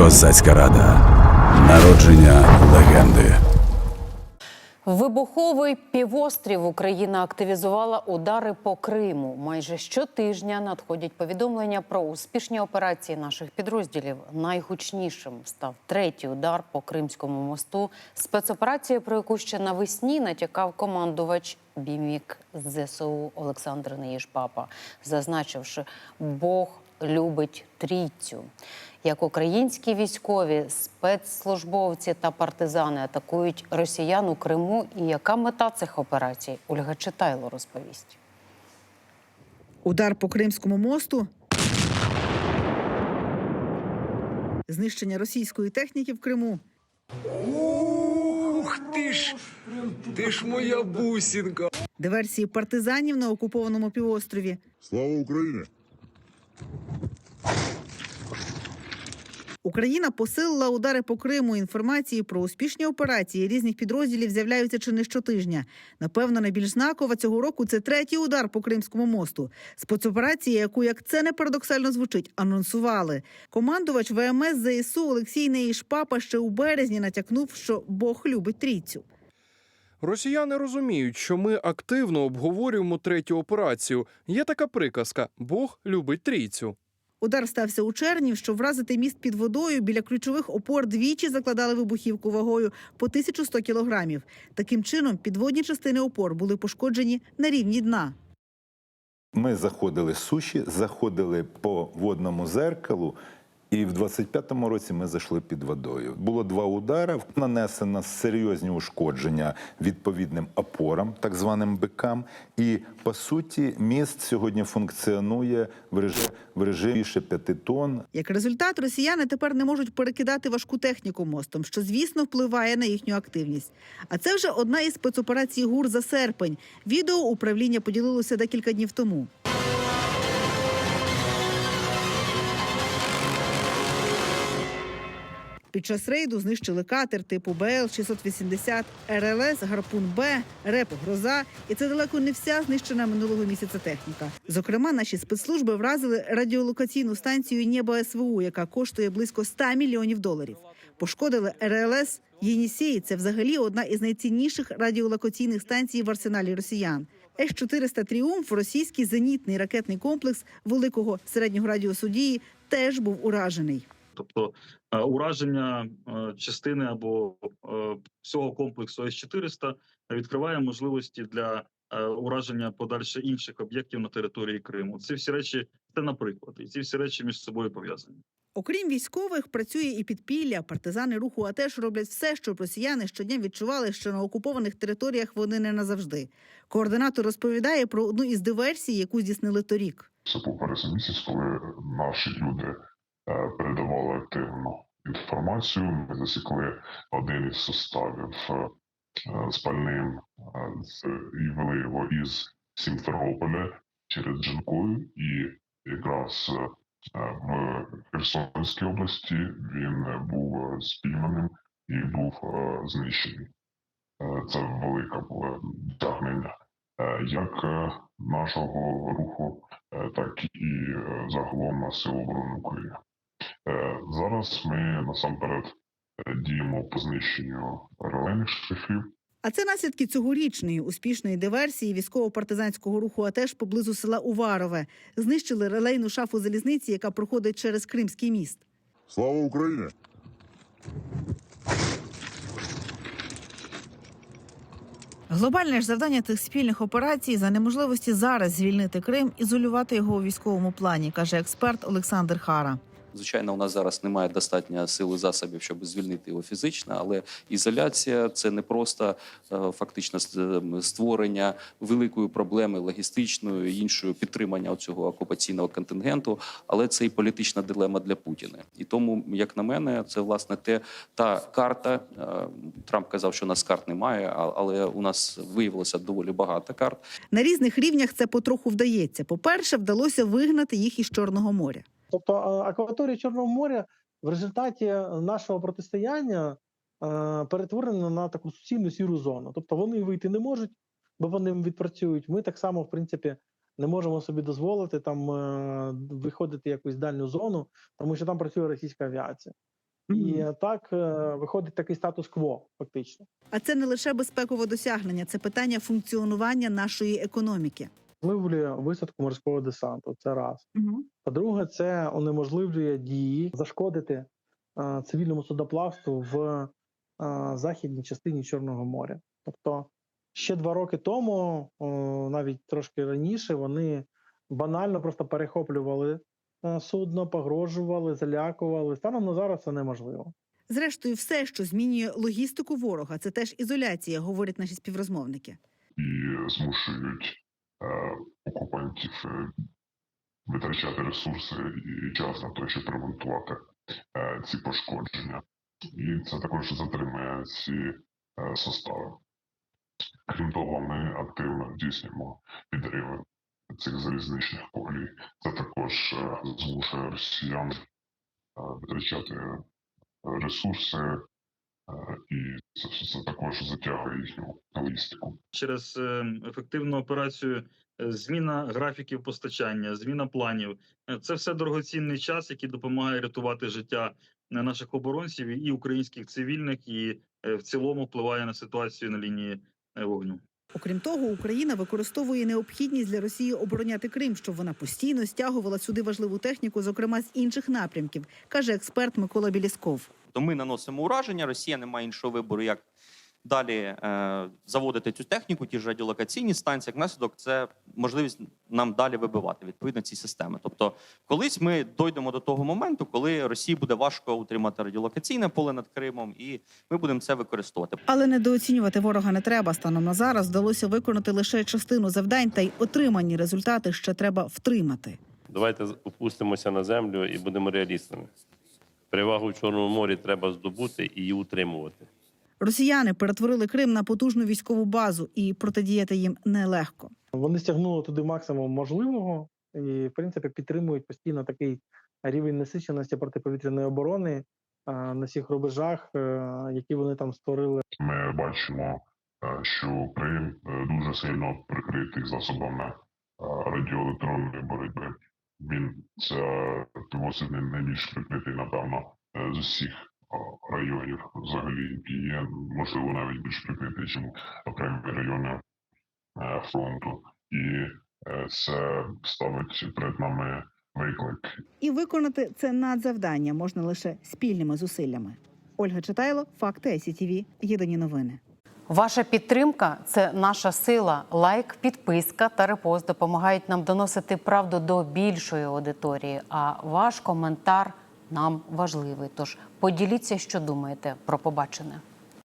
Козацька рада. Народження легенди. Вибуховий півострів Україна активізувала удари по Криму. Майже щотижня надходять повідомлення про успішні операції наших підрозділів. Найгучнішим став третій удар по Кримському мосту. Спецоперація, про яку ще навесні натякав командувач бімік ЗСУ Олександр Неїжпапа, зазначивши, Бог любить трійцю. Як українські військові, спецслужбовці та партизани атакують росіян у Криму, і яка мета цих операцій? Ольга Читайло розповість. Удар по Кримському мосту. Знищення російської техніки в Криму. Ух ти ж! Ти ж моя бусінка! Диверсії партизанів на окупованому півострові. Слава Україні! Україна посилила удари по Криму. Інформації про успішні операції різних підрозділів з'являються чи не щотижня. Напевно, найбільш знакова цього року це третій удар по Кримському мосту. Спецоперація, яку як це не парадоксально звучить, анонсували. Командувач ВМС ЗСУ Олексій Неїшпапа ще у березні натякнув, що Бог любить трійцю. Росіяни розуміють, що ми активно обговорюємо третю операцію. Є така приказка: Бог любить трійцю. Удар стався у червні, щоб вразити міст під водою. Біля ключових опор двічі закладали вибухівку вагою по 1100 кілограмів. Таким чином, підводні частини опор були пошкоджені на рівні дна. Ми заходили суші, заходили по водному зеркалу, і в 25-му році ми зайшли під водою. Було два удари. Нанесено серйозні ушкодження відповідним опорам, так званим бикам. І по суті, міст сьогодні функціонує в режимі, в режимі більше п'яти тонн. Як результат, росіяни тепер не можуть перекидати важку техніку мостом, що звісно впливає на їхню активність. А це вже одна із спецоперацій ГУР за серпень. Відео управління поділилося декілька днів тому. Під час рейду знищили катер типу БЛ-680, РЛС, Гарпун Б, РЕП Гроза. І це далеко не вся знищена минулого місяця техніка. Зокрема, наші спецслужби вразили радіолокаційну станцію Небо СВУ, яка коштує близько 100 мільйонів доларів. Пошкодили РЛС Єнісей. Це взагалі одна із найцінніших радіолокаційних станцій в арсеналі росіян. С-400 Тріумф, російський зенітний ракетний комплекс великого середнього радіусу дії, теж був уражений. Тобто е, ураження е, частини або е, всього комплексу С-400 відкриває можливості для е, ураження подальше інших об'єктів на території Криму. Ці всі речі це наприклад, і ці всі речі між собою пов'язані. Окрім військових, працює і підпілля. Партизани руху АТЕШ роблять все, щоб росіяни щодня відчували, що на окупованих територіях вони не назавжди. Координатор розповідає про одну із диверсій, яку здійснили торік. Це був березень місяць, коли наші люди передавали активну інформацію. Ми засікли один із составів е, спальним е, і вели його із Сімферополя через Джанкою. І якраз е, в Херсонській області він був спійманим і був знищений. Це велике було досягнення як нашого руху, так і загалом на Сил оборони України. Е, Зараз ми насамперед е, діємо по знищенню релейних шляхів. А це наслідки цьогорічної успішної диверсії військово-партизанського руху АТЕШ поблизу села Уварове. Знищили релейну шафу залізниці, яка проходить через Кримський міст. Слава Україні! Глобальне ж завдання тих спільних операцій за неможливості зараз звільнити Крим, ізолювати його у військовому плані, каже експерт Олександр Хара. Звичайно, у нас зараз немає достатньо сили засобів, щоб звільнити його фізично, але ізоляція це не просто е, фактично ем, створення великої проблеми логістичної, іншої підтримання цього окупаційного контингенту, але це і політична дилема для Путіна. І тому, як на мене, це власне те та карта. е, Трамп казав, що у нас карт немає, але у нас виявилося доволі багато карт. На різних рівнях це потроху вдається. По-перше, вдалося вигнати їх із Чорного моря. Тобто акваторія Чорного моря в результаті нашого протистояння е, перетворена на таку суцільну сіру зону. Тобто вони вийти не можуть, бо вони відпрацюють. Ми так само, в принципі, не можемо собі дозволити там е, виходити в якусь дальню зону, тому що там працює російська авіація. І так е, виходить такий статус-кво, фактично. А це не лише безпекове досягнення, це питання функціонування нашої економіки. Унеможливлює висадку морського десанту. Це раз. По-друге, це унеможливлює дії зашкодити е, цивільному судоплавству в е, західній частині Чорного моря. Тобто ще два роки тому, о, навіть трошки раніше, вони банально просто перехоплювали е, судно, погрожували, залякували. Станом на зараз це неможливо. Зрештою, все, що змінює логістику ворога, це теж ізоляція, говорять наші співрозмовники. і змушують е, окупантів е, витрачати ресурси і час на те, щоб ремонтувати е, ці пошкодження. І це також затримує ці е, состави. Крім того, ми активно здійснюємо підриви цих залізничних колій. Це також е, змушує росіян е, витрачати е, ресурси, це, також затягує їхню логістику. через е, ефективну операцію е, зміна графіків постачання, зміна планів. Е, Це все дорогоцінний час, який допомагає рятувати життя наших оборонців і українських цивільних, і в цілому впливає на ситуацію на лінії вогню. Окрім того, Україна використовує необхідність для Росії обороняти Крим, щоб вона постійно стягувала сюди важливу техніку, зокрема з інших напрямків, каже експерт Микола Білісков. То ми наносимо ураження. Росія не має іншого вибору, як далі е, заводити цю техніку, ті ж радіолокаційні станції. Як наслідок, це можливість нам далі вибивати відповідно ці системи. Тобто, колись ми дійдемо до того моменту, коли Росії буде важко утримати радіолокаційне поле над Кримом, і ми будемо це використовувати. Але недооцінювати ворога не треба. Станом на зараз вдалося виконати лише частину завдань, та й отримані результати ще треба втримати. Давайте опустимося на землю і будемо реалістами. Перевагу в Чорному морі треба здобути і її утримувати. Росіяни перетворили Крим на потужну військову базу, і протидіяти їм нелегко. Вони стягнули туди максимум можливого і, в принципі, підтримують постійно такий рівень насиченості протиповітряної оборони на всіх рубежах, е, які вони там створили. Ми бачимо, е, що Україн е, дуже сильно прикритий засобами радіоелектронної боротьби. Він це півосіб найбільш прикритий, напевно, е, з усіх районів взагалі, які є, можливо, навіть більш прикритий, ніж окремі райони е, фронту. І е, це ставить перед нами виклик І виконати це надзавдання можна лише спільними зусиллями. Ольга Читайло, факти СІТВ, єдині новини. Ваша підтримка це наша сила. Лайк, підписка та репост допомагають нам доносити правду до більшої аудиторії. А ваш коментар нам важливий. Тож поділіться, що думаєте про побачене.